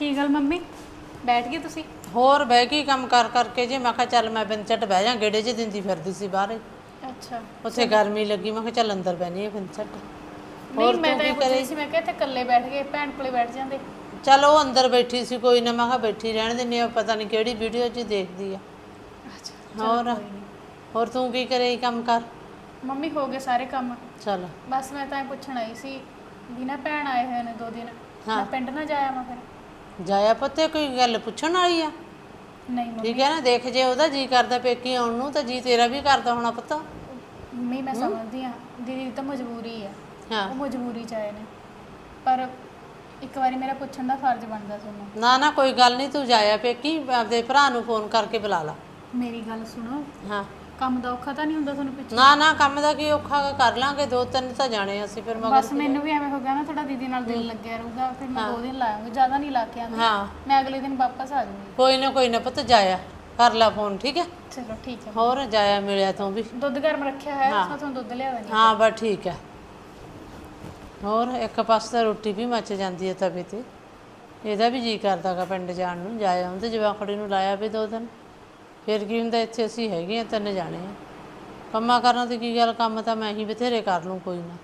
ਕੀ ਗੱਲ ਮੰਮੀ? ਬੈਠ ਗਏ ਤੁਸੀਂ? ਹੋਰ ਬਹਿ ਕੇ ਹੀ ਕੰਮ ਕਰ ਕਰਕੇ ਜੇ ਮੈਂ ਕਿਹਾ ਚੱਲ ਮੈਂ ਬਿੰਦ ਝੱਟ ਬਹਿ ਜਾ ਗੇੜੇ 'ਚ ਦਿੰਦੀ ਫਿਰਦੀ ਸੀ ਬਾਹਰ ਅੱਛਾ। ਉੱਥੇ ਗਰਮੀ ਲੱਗੀ ਮੈਂ ਕਿਹਾ ਚੱਲ ਅੰਦਰ ਬਹਿਣੀ ਹੈ ਬਿੰਦ ਝੱਟ। ਨਹੀਂ ਮੈਂ ਤਾਂ ਇਹ ਪੁੱਛ ਰਹੀ ਸੀ ਮੈਂ ਕਿਹਾ ਇੱਥੇ ਇਕੱਲੇ ਬੈਠ ਗਏ ਭੈਣ ਕੋਲੇ ਬੈਠ ਜਾਂਦੇ। ਚੱਲ ਉਹ ਅੰਦਰ ਬੈਠੀ ਸੀ ਕੋਈ ਨਾ ਮੈਂ ਕਿਹਾ ਬੈਠੀ ਰਹਿਣ ਦਿੰਦੀ ਆ ਪਤਾ ਨਹੀਂ ਕਿਹੜੀ ਵੀਡੀਓ 'ਚ ਦੇਖਦੀ ਆ। ਅੱਛਾ ਹੋਰ? ਹੋਰ ਤੂੰ ਕੀ ਕਰੇ ਕੰਮ ਕਰ? ਮੰਮੀ ਹੋ ਗਏ ਸਾਰੇ ਕੰਮ। ਚੱਲ। ਬਸ ਮੈਂ ਤਾਂ ਇਹ ਪੁੱਛਣ ਆਈ ਸੀ ਵੀ ਨਾ ਭੈਣ ਆਏ ਹੋਏ ਨੇ ਦੋ ਦਿਨ। ਮੈਂ ਪਿੰਡ ਨਾ ਜਾਇਆ ਮੈਂ ਫਿਰ। ਜਾਇਆ ਪੁੱਤੇ ਕੋਈ ਗੱਲ ਪੁੱਛਣ ਵਾਲੀ ਆ? ਨਹੀਂ ਮੰਮੀ। ਠੀਕ ਹੈ ਨਾ ਦੇਖ ਜੇ ਉਹਦਾ ਜੀ ਕਰਦਾ ਪੇਕੀ ਆਉਣ ਨੂੰ ਤਾਂ ਜੀ ਤੇਰਾ ਵੀ ਕਰਦਾ ਹੋਣਾ ਪੁੱਤ। ਮੰਮੀ ਮੈਂ ਸਮਝਦੀ ਆ ਦੀਦੀ ਦੀ ਤਾਂ ਮਜਬੂਰੀ ਆ। ਹਾਂ। ਉਹ ਮਜਬੂਰੀ ਚ ਆਏ ਨੇ। ਪਰ ਇੱਕ ਵਾਰੀ ਮੇਰਾ ਪੁੱਛਣ ਦਾ ਫਰਜ਼ ਬਣਦਾ ਤੁਹਾਨੂੰ ਨਾ ਨਾ ਕੋਈ ਗੱਲ ਨਹੀਂ ਤੂੰ ਜਾਇਆ ਪੇਕੀ ਆਪਦੇ ਭਰਾ ਨੂੰ ਫੋਨ ਕਰਕੇ ਬੁਲਾ ਲਾ। ਮੇਰੀ ਗੱਲ ਸੁਣੋ। ਹਾਂ। ਕੰਮ ਦਾ ਔਖਾ ਤਾਂ ਨਹੀਂ ਹੁੰਦਾ ਤੁਹਾਨੂੰ ਪਿੱਛੇ? ਨਾ ਨਾ ਕੰਮ ਦਾ ਕੀ ਔਖਾ ਗਾ, ਕਰ ਲਾਂਗੇ ਦੋ ਤਿੰਨ ਤਾਂ ਜਾਣੇ ਅਸੀਂ ਫਿਰ ਮਗਰ ਬਸ ਮੈਨੂੰ ਵੀ ਐਵੇਂ ਹੋ ਗਿਆ ਨਾ ਥੋੜਾ ਦੀਦੀ ਨਾਲ ਦਿਲ ਲੱਗਿਆ ਰਹੂਗਾ ਫਿਰ ਮੈਂ ਦੋ ਦਿਨ ਲਾਉਂਗੀ ਜ਼ਿਆਦਾ ਨਹੀਂ ਲਾ ਕੇ ਆਉਂਦੀ। ਹਾਂ। ਮੈਂ ਅਗਲੇ ਦਿਨ ਵਾਪਸ ਆ ਜਾਊਂਗੀ। ਕੋਈ ਨਾ ਕੋਈ ਨਾ ਪੁੱਤ ਜਾਇਆ। ਕਰ ਲਾ ਫੋਨ ਠੀਕ ਹੈ ਚਲੋ ਠੀਕ ਹੈ ਹੋਰ ਜਾਇਆ ਮਿਲਿਆ ਤੂੰ ਵੀ। ਦੁੱਧ ਗਰਮ ਰੱਖਿਆ ਹੋਇਆ ਮੈਂ ਤੁਹਾਨੂੰ ਦੁੱਧ ਲਿਆ ਦੇਣੀ ਹਾਂ ਬਸ ਠੀਕ ਹੈ ਹੋਰ ਇੱਕ ਪਾਸੇ ਤਾਂ ਰੋਟੀ ਵੀ ਮੱਚ ਜਾਂਦੀ ਹੈ ਤਵੇ ਤੇ ਇਹਦਾ ਵੀ ਜੀ ਕਰਦਾਗਾ ਪਿੰਡ ਜਾਣ ਨੂੰ ਜਾਇਆ ਹੁੰਦੇ ਜਵਾਖੜੀ ਨੂੰ ਲਾਇਆ ਵੀ ਦੋ ਦਿਨ। ਫਿਰ ਕੀ ਹੁੰਦਾ, ਇੱਥੇ ਅਸੀਂ ਹੈਗੇ ਆ, ਤਿੰਨ ਜਾਣੇ ਆ। ਕੰਮਾਂ ਕਰਨ ਦੀ ਕੀ ਗੱਲ, ਕੰਮ ਤਾਂ ਮੈਂ ਹੀ ਬਥੇਰੇ ਕਰ ਲੂੰ, ਕੋਈ ਨਾ।